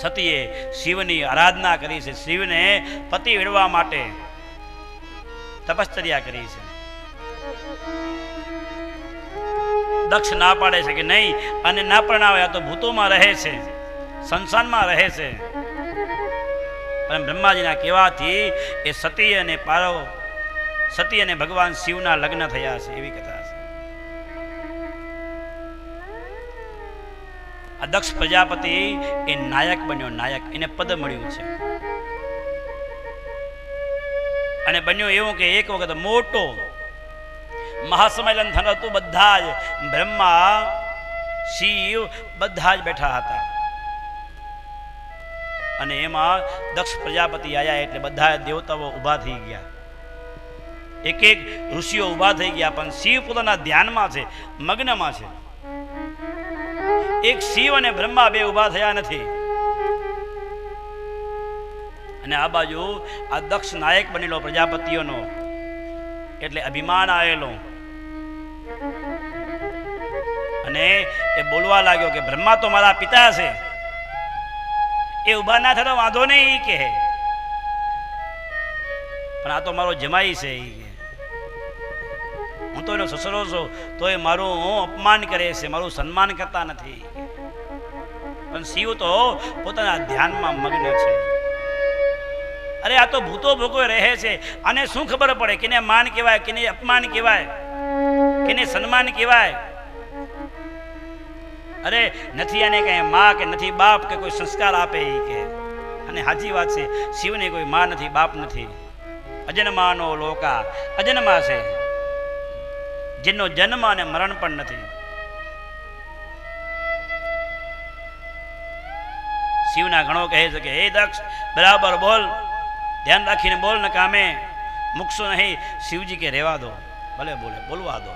સતીએ શિવની આરાધના કરી છે. શિવને પતિ મેળવવા માટે તપશ્ચર્યા કરી છે. દક્ષ ના પાડે છે કે નહીં? અને ના પરણાવે, આ તો ભૂતોમાં રહે છે. સંસારમાં રહે છે. અને બ્રહ્માજીના કહેવાથી એ સતી અને પારો સતી અને ભગવાન શિવના લગ્ન થયા છે એવી કથા આ દક્ષ પ્રજાપતિ એ નાયક બન્યો. નાયક, એને પદ મળ્યું છે. અને બન્યું એવું કે એક વખત મોટો મહાસંમેલન થયું હતું બધા જ બ્રહ્મા, શિવ બધા જ બેઠા હતા. અને એમાં દક્ષ પ્રજાપતિ આવ્યા એટલે બધા દેવતાઓ ઊભા થઈ ગયા. એક એક ઋષિઓ ઊભા થઈ ગયા, પણ શિવ પોતાના ધ્યાનમાં છે, મગ્નમાં છે. એક શિવ અને બ્રહ્મા બે ઊભા થયા નથી. અને આ બાજુ આ દક્ષ નાયક બનેલો પ્રજાપતિઓનો એટલે અભિમાન આવેલો. અને એ બોલવા લાગ્યો કે બ્રહ્મા તો મારા પિતા છે. એ ઊભા ના થતો વાંધો નહીં કે પણ આ તો મારો જમાઈ છે કહે હું તો એનો સસરો છું તો એ મારું અપમાન કરે છે, મારું સન્માન કરતા નથી. પણ શિવ તો પોતાના ધ્યાનમાં મગ્ન છે. અરે, આ તો ભૂતો ભૂકો રહે છે. આને શું ખબર પડે? કેને માન કહેવાય, કેને અપમાન કહેવાય, કેને સન્માન કહેવાય? અરે, નથી આને કઈ મા કે નથી બાપ કે કોઈ સંસ્કાર આપે એ કે. અને સાચી વાત છે, શિવને કોઈ મા નથી, બાપ નથી. અજન્માનો લોકા, અજન્મા છે. જેનો જન્મ અને મરણ પણ નથી. શિવના ઘણો કહે છે કે, હે દક્ષ, બરાબર બોલ. ધ્યાન રાખીને બોલ ને કામે. મૂકશો નહીં. શિવજી કે રહેવા દો. ભલે બોલે, બોલવા દો.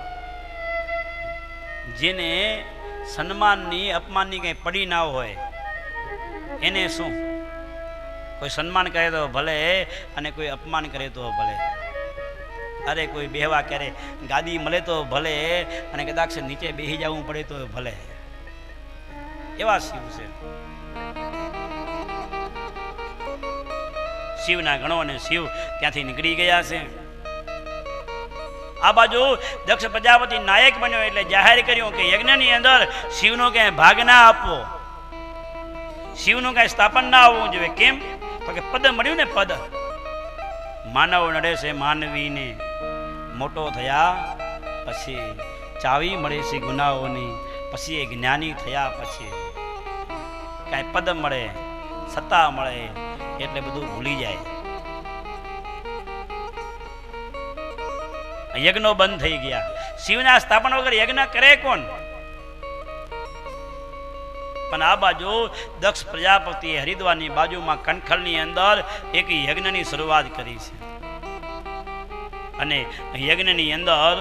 જેને સન્માનની, અપમાનની કંઈ પડી ના હોય, એને શું? કોઈ સન્માન કરે તો ભલે અને કોઈ અપમાન કરે તો ભલે. અરે કોઈ બેહવા ક્યારે? ગાદી મળે તો ભલે, અને કદાચ નીચે બેસી જવું પડે તો ભલે. એવા શિવ છે. શિવના ગણો અને શિવ ત્યાંથી નીકળી ગયા છે. આ બાજુ દક્ષ પ્રજાપતિ નાયક બન્યો એટલે જાહેર કર્યું કે યજ્ઞની અંદર શિવનો ક્યાંય ભાગ ના આપવો. શિવનું કાંઈ સ્થાપન ના આવવું જોઈએ. કેમ? તો કે પદ મળ્યું ને પદ. માનવ નડે છે માનવીને. મોટો થયા, પછી ચાવી મળે છે ગુનાઓની, પછી એ જ્ઞાની થયા પછી કાંઈ પદ મળે, સત્તા મળે, એટલે બધું ભૂલી જાય. યજ્ઞો બંધ થઈ ગયા. શિવના સ્થાપન વગર યજ્ઞ કરે કોણ? પણ આ બાજુ દક્ષ પ્રજાપતિએ હરિદ્વારની બાજુમાં કણખલની અંદર એક યજ્ઞની શરૂઆત કરી છે. અને યજ્ઞની અંદર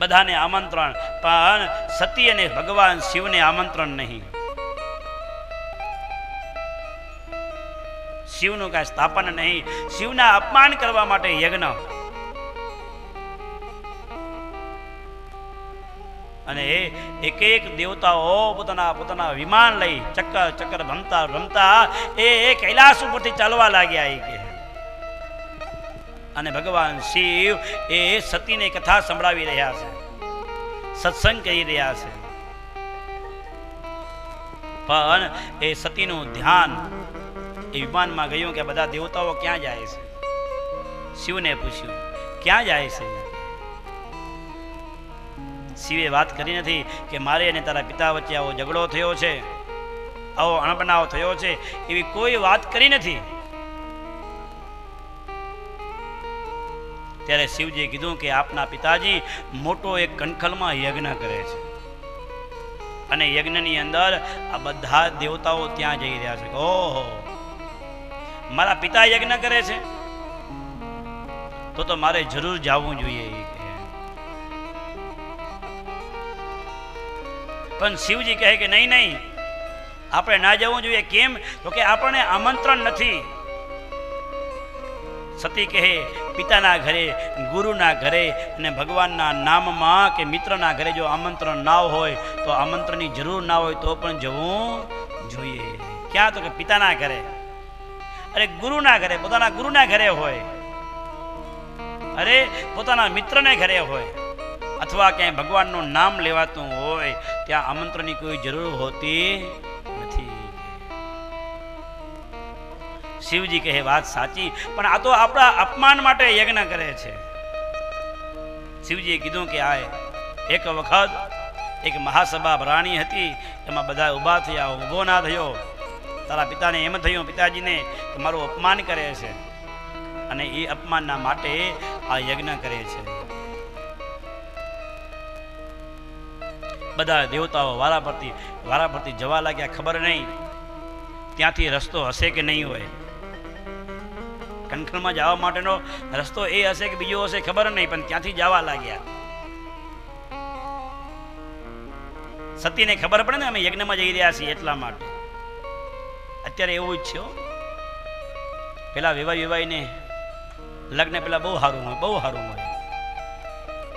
બધાને આમંત્રણ, પણ સતી અને ભગવાન શિવને આમંત્રણ નહીં. શિવનું કાંઈ સ્થાપન નહીં. શિવના અપમાન કરવા માટે યજ્ઞ. અને એ એક એક દેવતાઓ પોતાના પોતાના વિમાન લઈ ચક્કર ચક્કર ભમતા ભમતા એ કૈલાસ ઉપરથી ચાલવા લાગ્યા એ કે. અને ભગવાન શિવ એ સતીને કથા સંભળાવી રહ્યા છે. સત્સંગ કરી રહ્યા છે. પણ એ સતીનું ધ્યાન એ વિમાનમાં ગયું કે બધા દેવતાઓ ક્યાં જાય છે? શિવને પૂછ્યું, ક્યાં જાય છે? શિવે વાત કરી નથી કે મારે અને તારા પિતા વચ્ચે આવો ઝઘડો થયો છે, આવો અણબનાવ થયો છે, એવી કોઈ વાત કરી નથી. ત્યારે શિવજીએ કીધું કે આપના પિતાજી મોટો એક કણખલમાં યજ્ઞ કરે છે. અને યજ્ઞની અંદર આ બધા દેવતાઓ ત્યાં જઈ રહ્યા છે. ઓહો! મારા પિતા યજ્ઞ કરે છે? તો તો મારે જરૂર જવું જોઈએ. પણ શિવજી કહે કે નહીં નહીં. આપણે ના જવું જોઈએ. કેમ? તો કે આપણને આમંત્રણ નથી. સતી કહે, પિતાના ઘરે, ગુરુના ઘરે અને ભગવાનના નામમાં કે મિત્રના ઘરે જો આમંત્રણ ના હોય, તો આમંત્રણની જરૂર ના હોય તો પણ જવું જોઈએ. ક્યાં તો કે પિતાના ઘરે. અરે ગુરુના ઘરે, પોતાના ગુરુના ઘરે હોય. અરે પોતાના મિત્રને ઘરે હોય. અથવા ક્યાંય ભગવાનનું નામ લેવાતું ત્યાં આમંત્રણની કોઈ જરૂર હોતી નથી. શિવજી કહે, વાત સાચી, પણ આ તો આપણા અપમાન માટે યજ્ઞ કરે છે. શિવજીએ કીધું કે, આ એક વખત એક મહાસભા ભરાણી હતી, એમાં બધા ઊભા થયા, ઊભો ના થયો. તારા પિતાને એમ થયું, પિતાજીને મારું અપમાન કરે છે, અને એ અપમાનના માટે આ યજ્ઞ કરે છે. બધા દેવતાઓ વારા પરથી વારા પરથી જવા લાગ્યા, ખબર નહીં. ત્યાંથી રસ્તો હશે કે નહીં હોય. કનખલમાં જવા માટેનો રસ્તો એ હશે કે બીજો હશે, ખબર નહીં, પણ ત્યાંથી જવા લાગ્યા. સતીને ખબર પડે ને, અમે યજ્ઞમાં જઈ રહ્યા છીએ એટલા માટે. અત્યારે એવું જ છે પેલા વિવાહ વિવાહીને લગ્ન પેલા બહુ સારું હોય, બહુ સારું હોય.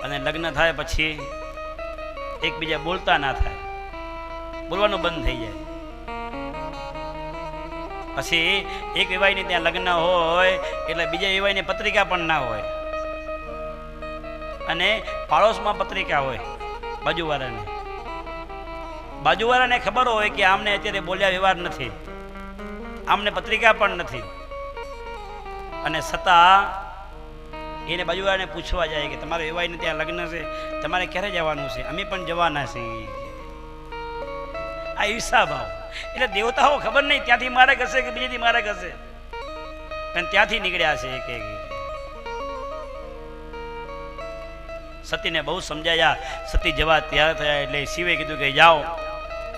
અને લગ્ન થાય પછી એકબીજા બોલતા ના થાય. બોલવાનું બંધ થઈ જાય. પછી એક વિવાહીને ત્યાં લગ્ન હોય, એટલે બીજા વિવાહીને પત્રિકા પણ ના હોય. અને પાડોશમાં પત્રિકા હોય, બાજુવાળાને. બાજુવાળાને ખબર હોય કે આમને અત્યારે બોલ્યા વ્યવહાર નથી. આમને પત્રિકા પણ નથી. અને છતાં એને બાજુવાળાને પૂછવા જાય કે તમારે વિવાહીને ત્યાં લગ્ન છે, તમારે ક્યારે જવાનું છે? અમે પણ જવાના છીએ. આ ઈર્ષા ભાવ. એટલે દેવતાઓ ખબર નહીં, ત્યાંથી મારે ઘસે કે બીજેથી મારે ઘસે? પણ ત્યાંથી નીકળ્યા છે એક એક. સતીને બહુ સમજાયા. સતી જવા તૈયાર થયા એટલે શિવે કીધું કે જાઓ,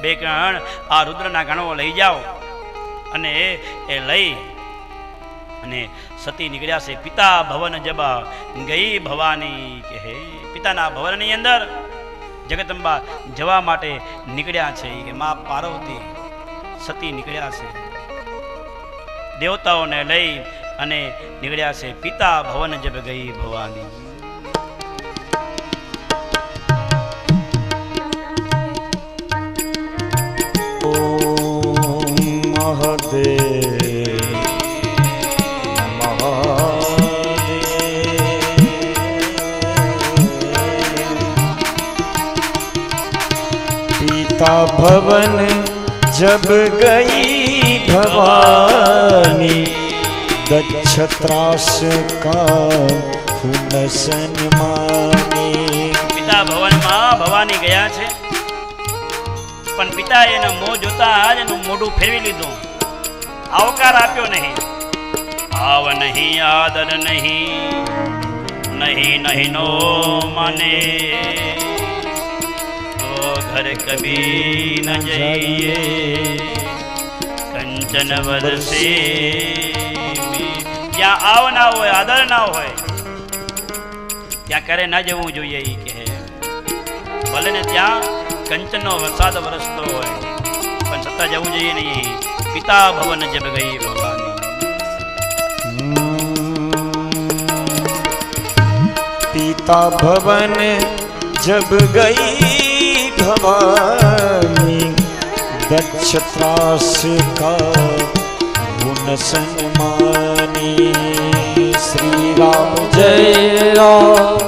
બે કણ, આ રુદ્રના ગણો લઈ જાઓ. અને એ લઈ અને સતી નીકળ્યા છે. પિતા ભવન જબા ગઈ ભવાની કે હે પિતાના ભવનની અંદર જગતંબા જવા માટે નીકળ્યા છે. કે મા પાર્વતી સતી નીકળ્યા છે. દેવતાઓને લઈ અને નીકળ્યા છે. પિતા ભવન જબ ગઈ ભવાની. મહાદેવ. भवन जब गई भवानी दक्ष त्रास का हुनसन मानी પિતા ભવનમાં ભવાની ગયા છે પણ પિતા એના મોં જોતા જ એનું મોઢું ફેરવી લીધું આવકાર આપ્યો નહીં આવ નહીં આદર નહીં નહીં નહીં નો માને પર કબી ન જઈએ કંચન વરસે ત્યાં આવ ના હોય આદર ના હોય ત્યાં કરે ના જવું જોઈએ એ કહે ભલે ને ત્યાં કંચનનો વરસાદ વરસતો હોય પણ છતાં જવું જોઈએ નહીં પિતા ભવન જબ ગઈ ભવાની પિતા ભવન જબ ગઈ ભવાની દક્ષત્રાસ કા ગુણ સન્માની શ્રી રામ જય રામ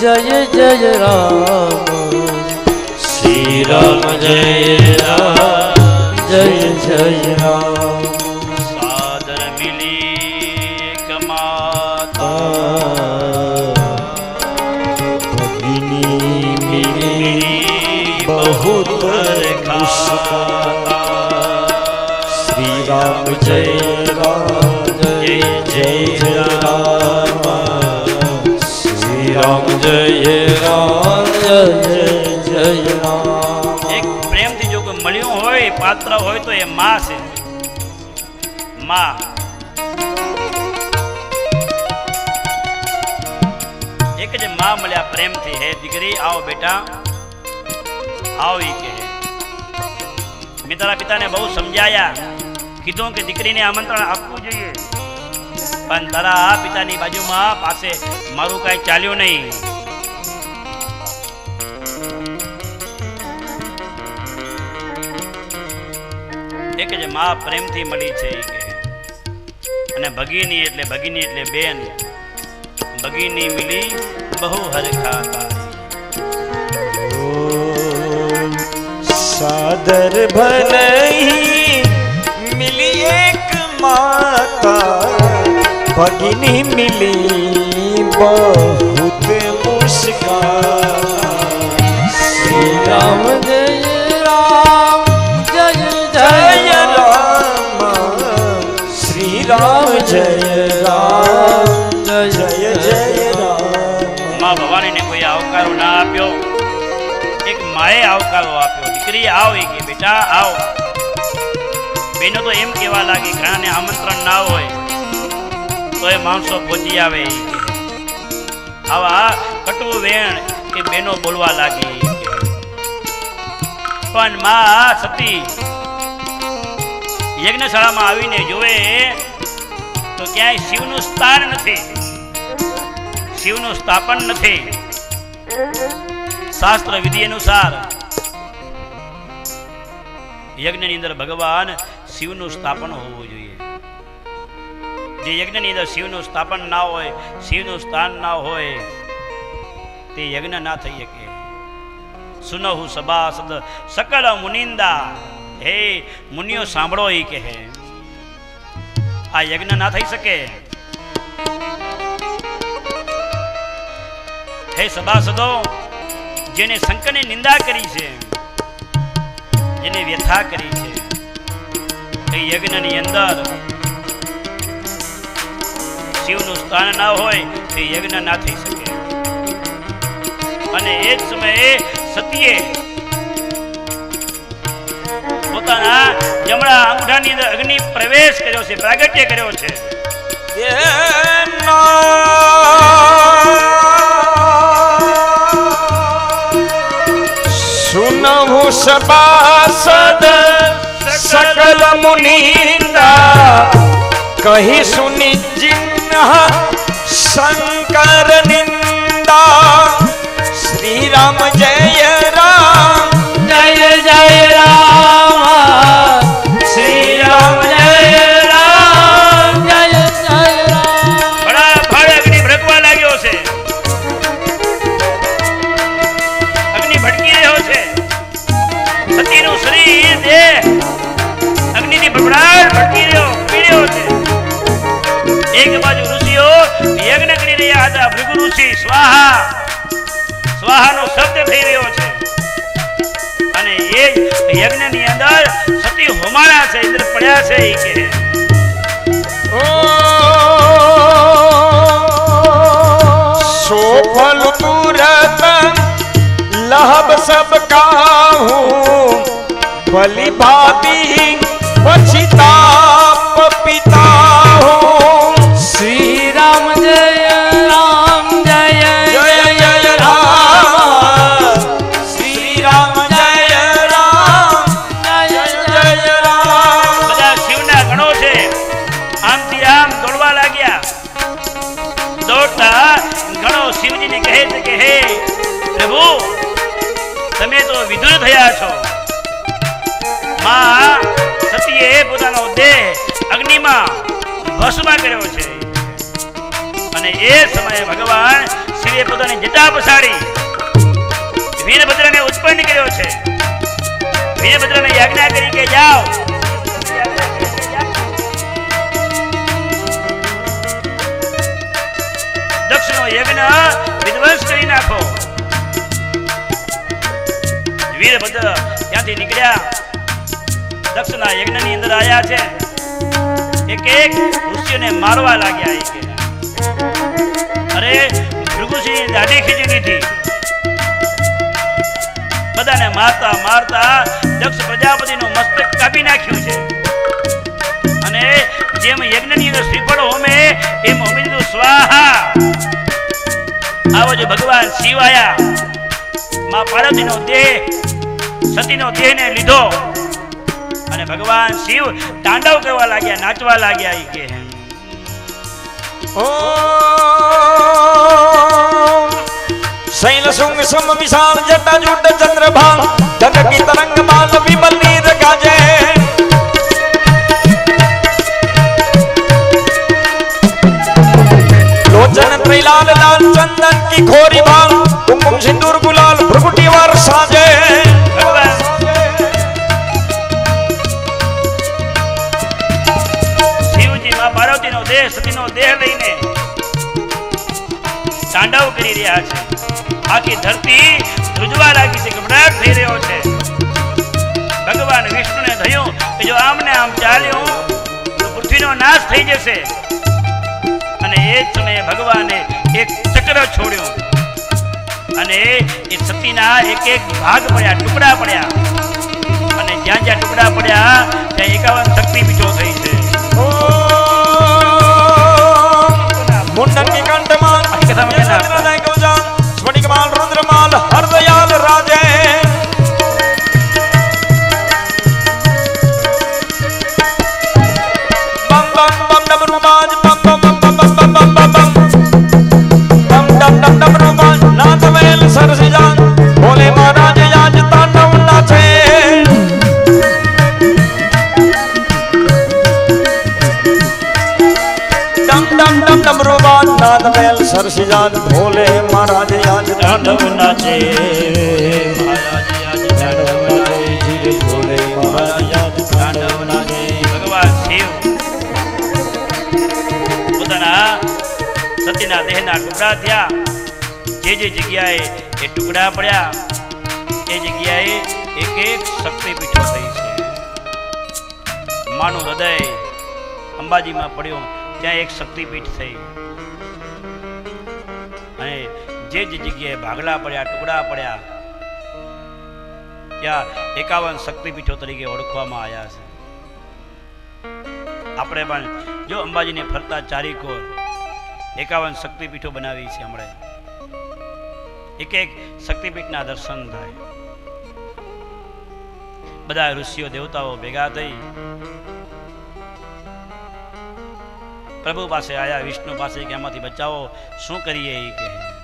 જય જય રામ શ્રી રામ જય રામ જય જય રામ પાત્ર હોય તો એ માં છે માં એક જ માં મળ્યા પ્રેમથી હે દીકરી આવો બેટા આવો ઈ કહે મેં તારા પિતાને બહુ સમજાયા કીધું કે દીકરીને આમંત્રણ આપવું જોઈએ. પણ તારા પિતાની બાજુમાં પાસે મારું કાંઈ ચાલ્યું નહીં. એક જ મા પ્રેમથી મળી છે અને ભગીની એટલે ભગીની એટલે બેન. ભગીની મિલી બહુ હરખા સાદર ભલઈ બહુત મુસ્કાન શ્રી રામ જય રામ, જય જય જય રામ. રામમાં કોઈ આવકારો ના આપ્યો? એક માએ આવકારો આપ્યો. દીકરી આવ એ કે, બેટા, આવ. બેનો તો એમ કહેવા લાગી, ઘણાને આમંત્રણ ના હોય. તો એ માણસો ભોજી આવે. આવા કટુ વેણ એ બેનો બોલવા લાગી. પણ માં સતી, યજ્ઞશાળામાં આવીને જોવે તો ક્યાંય શિવનું સ્થાન નથી. શિવનું સ્થાપન નથી. શાસ્ત્ર વિધિ અનુસાર યજ્ઞની અંદર ભગવાન શિવનું સ્થાપન હોવું જોઈએ. જે યજ્ઞની અંદર શિવનું સ્થાપન ના હોય, શિવનું સ્થાન ના હોય, તે યજ્ઞ ના થઈ શકે. સુનહુ સભાસદ સકળ મુનિંદા. હે, મુનિઓ સાંભળો એ કહે. આ યજ્ઞ ના થઈ શકે. હે સભાસદો, જેને શંકરની નિંદા કરી છે, જેને વ્યથા કરી છે, એ યજ્ઞની અંદર શિવનું સ્થાન ના હોય તે યજ્ઞ ના થઈ શકે. અને એ જ સમયે સતીએ પોતાના જમણા અંગૂઠાની અંદર અગ્નિ પ્રવેશ કર્યો છે, પ્રાગટ્ય કર્યો છે. સુનહુ સભાસદ સકલ મુનિંદા કહી સુની જિન્હ શંકર નિંદા શ્રી રામ જય થઈ રહ્યા હતા ભૃગુઋષિ સ્વાહા. સ્વાહાનો શબ્દ થઈ રહ્યો છે. અને એ યજ્ઞની અંદર સતી હોમાળા છે, ઇન્દ્ર પડ્યા છે એ કે. સોફલ તુરત લહબ સબ કાહું. ભલી ભાતી પછી તાપ પિતા હું. થયા છો? માં, સતીએ પોતાનો દેહ અગ્નિમાં ભસ્મા કર્યો છે. અને એ સમયે ભગવાન શિવે પોતાની જટા પસારી વીરભદ્રને ઉત્પન્ન કર્યો છે. વીરભદ્રને યાજ્ઞા કરી કે જાઓ. દક્ષનો યજ્ઞ વિધ્વંસ કરી નાખો. વીરભદ્ર ત્યાંથી નીકળ્યા. દક્ષના યજ્ઞની અંદર આવ્યા છે. એક એક ઋષિઓને મારવા લાગ્યા એક અરે ભૃગુસિંહ દાઢી ખીચી દીધી બધાને મારતા મારતા દક્ષ પ્રજાપતિનું મસ્તક કાપી નાખ્યું છે. અને જેમ યજ્ઞની અંદર શ્રીફળ હોમે, એમ હોમી સ્વાહા. આવો જો ભગવાન શિવ આયા માં પાર્વતીનો દેહ સતીનો દેહને લીધો. અને ભગવાન શિવ તાંડવ કરવા લાગ્યા, નાચવા લાગ્યા ઈ કે. ઓમ શૈલ શુંગ સમ વિશાળ જટા જુટ ચંદ્રભાન ગગકી તરંગ માલ વિમલ નીર ગાજે. લોચન ત્રિલાલ લાલ ચંદન કી ખોરી ભાલ કુમકુમ સિંદૂર ગુલાલ ભ્રુકુટી વાર સાજે સતીનો દેહ લઈને થયું કે જો આમને આમ ચાલ્યું, તો પૃથ્વીનો નાશ થઈ જશે. અને એ જ સમયે ભગવાને એક ચક્ર છોડ્યું. અને એ સતીના એક એક ભાગ પડ્યા, ટુકડા પડ્યા. અને જ્યાં જ્યાં ટુકડા પડ્યા, ત્યાં એકાવન શક્તિપીઠો થઈ છે. ఉండని కంటమా સરસિજાન ભોલે મહારાજ યાજ તાંડવ નાચે. ભોલે મહારાજ નાચે. ભગવાન શિવ પોતાના સતીના દેહના ટુકડા થયા. જે જે જગ્યાએ એ ટુકડા પડ્યા, એ જગ્યાએ એક એક શક્તિપીઠો થઈ છે. માનું હૃદય અંબાજીમાં પડ્યું, ત્યાં એક શક્તિપીઠ થઈ. જે જે જગ્યાએ ભાગલા પડ્યા, ટુકડા પડ્યા, ત્યાં એકાવન શક્તિપીઠો તરીકે ઓળખવામાં આવ્યા છે. આપણે પણ જો અંબાજીને ફરતા ચારીકોર એકાવન શક્તિપીઠો બનાવી છે હમણાં. એક એક શક્તિપીઠના દર્શન થાય. બધા ઋષિઓ દેવતાઓ ભેગા થઈ. પ્રભુ પાસે આયા, વિષ્ણુ પાસે કે એમાંથી બચાવો, શું કરીએ એ કહે.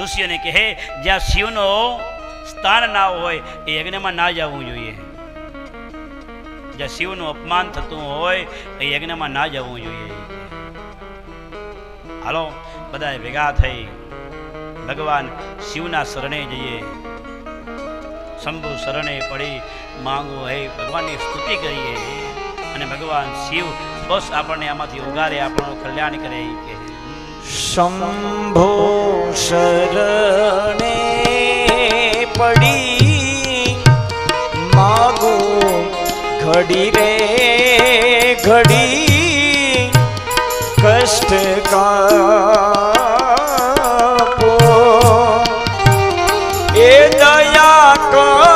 ઋષિઓને કહે, જ્યાં શિવનો સ્થાન ના હોય, એ યજ્ઞમાં ના જવું જોઈએ. જ્યાં શિવનું અપમાન થતું હોય, એ યજ્ઞમાં ના જવું જોઈએ. હાલો બધા ભેગા થઈ ભગવાન શિવના શરણે જઈએ. શંભુ શરણે પડી માંગો, હે, ભગવાનની સ્તુતિ કરીએ. અને ભગવાન શિવ બસ આપણને આમાંથી ઉગારે આપણું કલ્યાણ કરે કહે શંભો શરણે પડી માગો ઘડી રે ઘડી કષ્ટ કા એ દયા કરી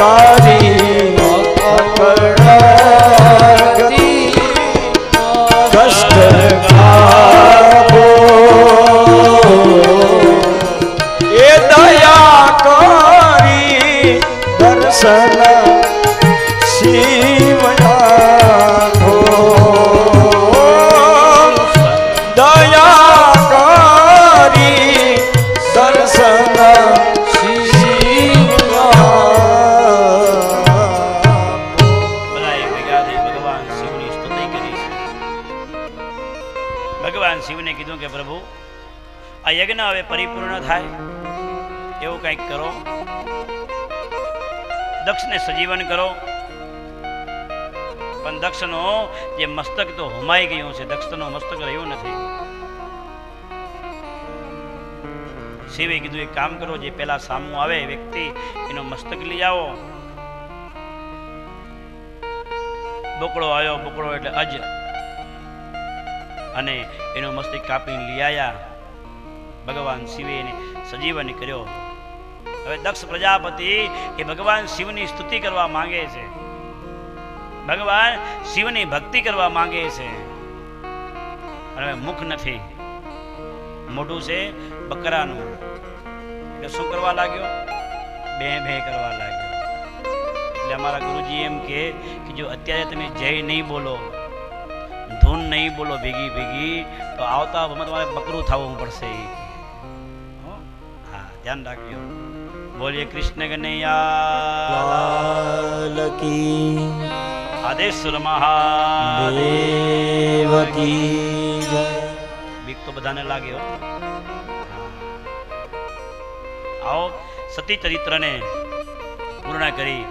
পারি હવે પરિપૂર્ણ થાય. એવું કંઈક કરો. દક્ષને સજીવન કરો. પણ દક્ષનો જે મસ્તક તો હુમાઈ ગયું છે, દક્ષનો મસ્તક રહ્યું નથી. શિવે કીધું, એક કામ કરો, જે પેલા સામું આવે વ્યક્તિ એનો મસ્તક લઈ આવો. બોકડો આવ્યો, બોકડો એટલે અજ. અને એનો મસ્તક કાપીને લઈ આવ્યા ભગવાન શિવે સજીવન કર્યો. હવે દક્ષ પ્રજાપતિ એ ભગવાન શિવની સ્તુતિ કરવા માંગે છે. ભગવાન શિવની ભક્તિ કરવા માંગે છે. હવે મુખ નથી. મોઢું છે બકરાનું. એટલે શું કરવા લાગ્યો? બે બે કરવા લાગ્યો. એટલે અમારા ગુરુજી એમ કહે કે જો અત્યારે તમે જય નહીં બોલો, ધૂન નહીં બોલો, ભેગી ભેગી, તો આવતા તમારે બકરું થવું પડશે. ધ્યાન રાખજો. બોલીએ કૃષ્ણ કનૈયા કી આદેશ્વર મહાદેવ કી જય. બીક તો બધાને લાગ્યો આવો સતી ચરિત્રને પૂર્ણ કરી